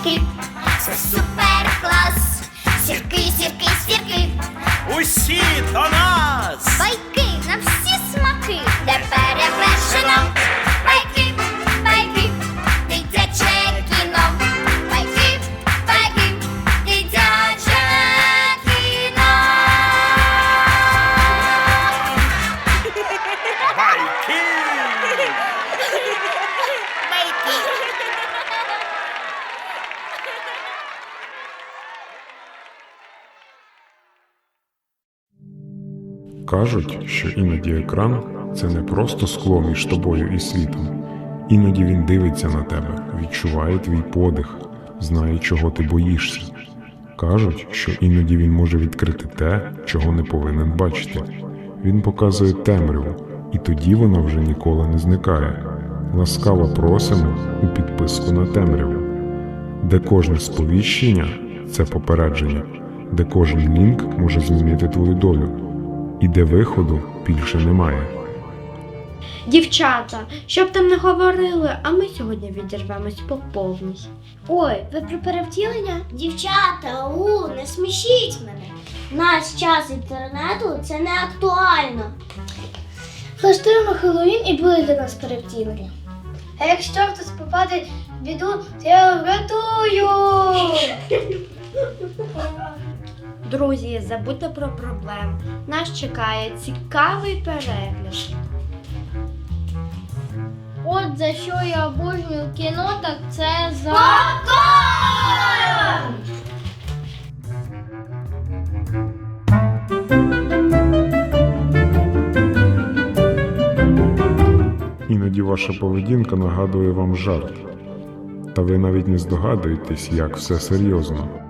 aqui. Sou super. Кажуть, що іноді екран це не просто скло між тобою і світом. Іноді він дивиться на тебе, відчуває твій подих, знає, чого ти боїшся. Кажуть, що іноді він може відкрити те, чого не повинен бачити. Він показує темряву, і тоді вона вже ніколи не зникає. Ласкаво просимо у підписку на темряву, де кожне сповіщення це попередження, де кожен лінк може змінити твою долю, і де виходу більше немає. Дівчата, щоб там не говорили, а ми сьогодні відірвемось по повній. Ой, ви про перевтілення? Дівчата, у, не смішіть мене. Наш час інтернету це не актуально. Влаштуємо Хеллоуін і буде для нас перевтілення. А якщо хтось попаде в біду, то я його врятую. Друзі, забудьте про проблеми. Нас чекає цікавий перегляд. От за що я обожнюю кіно, так це за. Іноді ваша поведінка нагадує вам жарт, та ви навіть не здогадуєтесь, як все серйозно.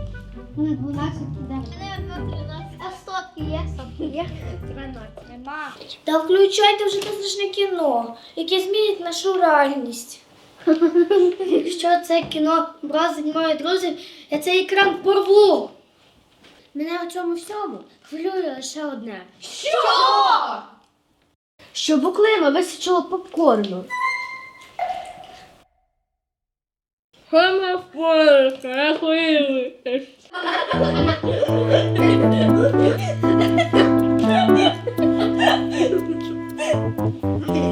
А стопки є? Стопки є? Нема. Та включайте вже те кіно, яке змінить нашу реальність. Якщо це кіно вразить моїх друзів, я цей екран порву. Мене у цьому всьому хвилює лише одне. Що? Що Щоб у Клима височило попкорну.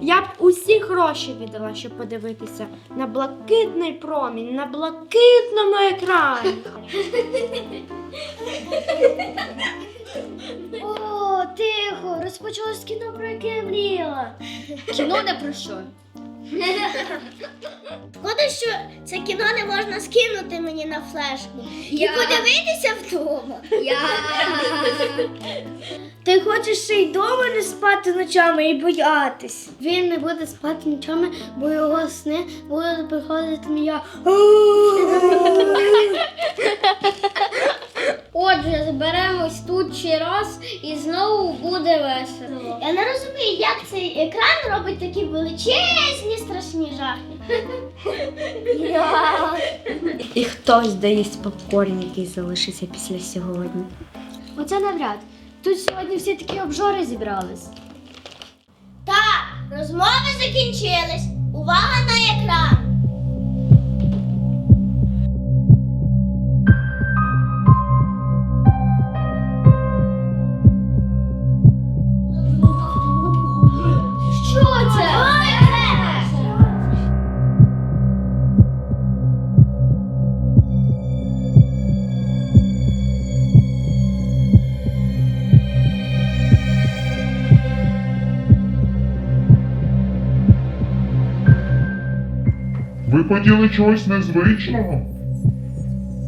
Я б усі гроші віддала, щоб подивитися на блакитний промінь, на блакитному екрані. О, розпочалось кіно, про яке я мріяла. Кіно не про що. Шкода, що це кіно не можна скинути мені на флешку і подивитися вдома. Я. Ти хочеш ще й вдома не спати ночами і боятись. Він не буде спати ночами, бо його сни будуть приходити я. Отже, зберемось тут ще раз і знову буде весело. Я не розумію, як цей екран робить такі величезні страшні жахи. І хтось доїсть попкорн, який залишиться після сьогодні. Оце навряд. Тут сьогодні всі такі обжори зібрались. Так, розмови закінчились. Увага на екран. Ви хотіли чогось незвичного?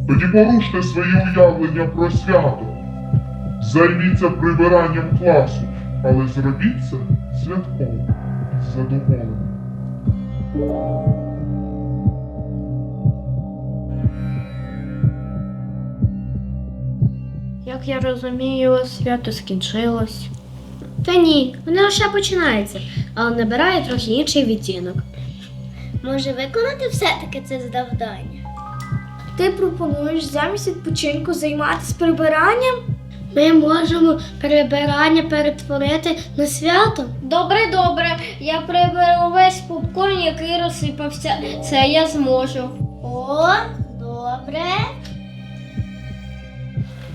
Тоді поруште свої уявлення про свято. Займіться прибиранням класу, але зробіть це святково, з задоволенням. Як я розумію, свято скінчилось. Та ні, воно лише починається, але набирає трохи інший відтінок. Може виконати все-таки це завдання? Ти пропонуєш замість відпочинку займатися прибиранням? Ми можемо прибирання перетворити на свято. Добре, добре. Я приберу весь попкорн, який розсипався. Це я зможу. О, добре.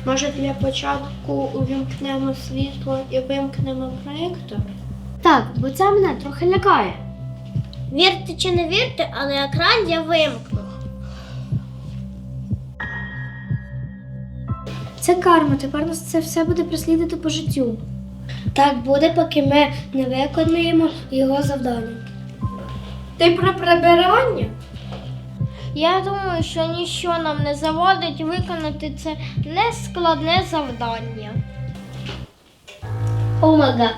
Може, для початку увімкнемо світло і вимкнемо проєктор? Так, бо це мене трохи лякає. Вірте чи не вірте, але екран я вимкну. Це карма, тепер нас це все буде прислідувати по життю. Так буде, поки ми не виконуємо його завдання. Ти про прибирання? Я думаю, що ніщо нам не завадить виконати це нескладне завдання. Омега.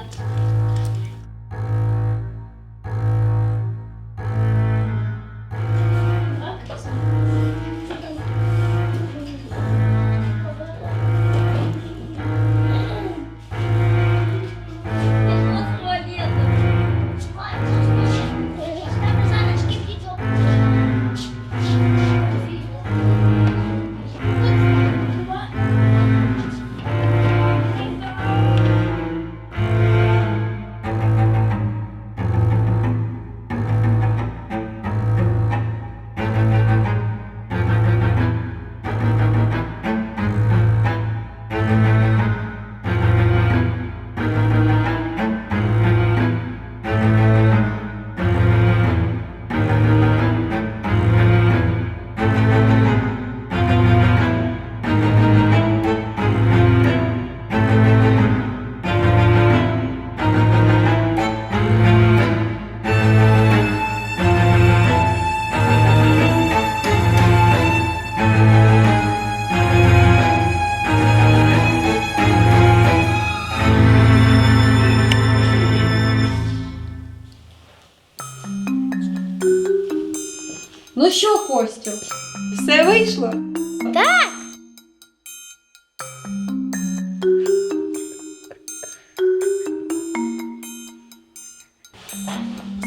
Все вийшло?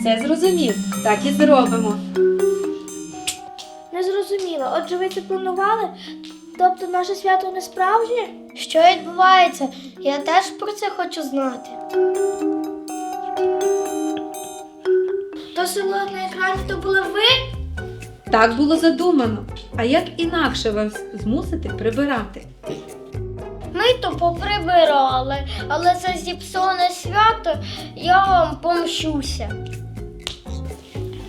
Все зрозумів, так і зробимо. Не зрозуміло. Отже, ви це планували? Тобто наше свято не справжнє? Що відбувається? Я теж про це хочу знати. То силует на екрані то були ви? Так було задумано. А як інакше вас змусити прибирати? Ми то поприбирали, але це зіпсоване свято, я вам помщуся.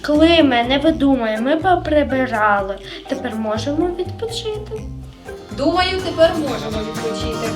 Климе, не видумай, ми поприбирали. Тепер можемо відпочити. Думаю, тепер можемо відпочити.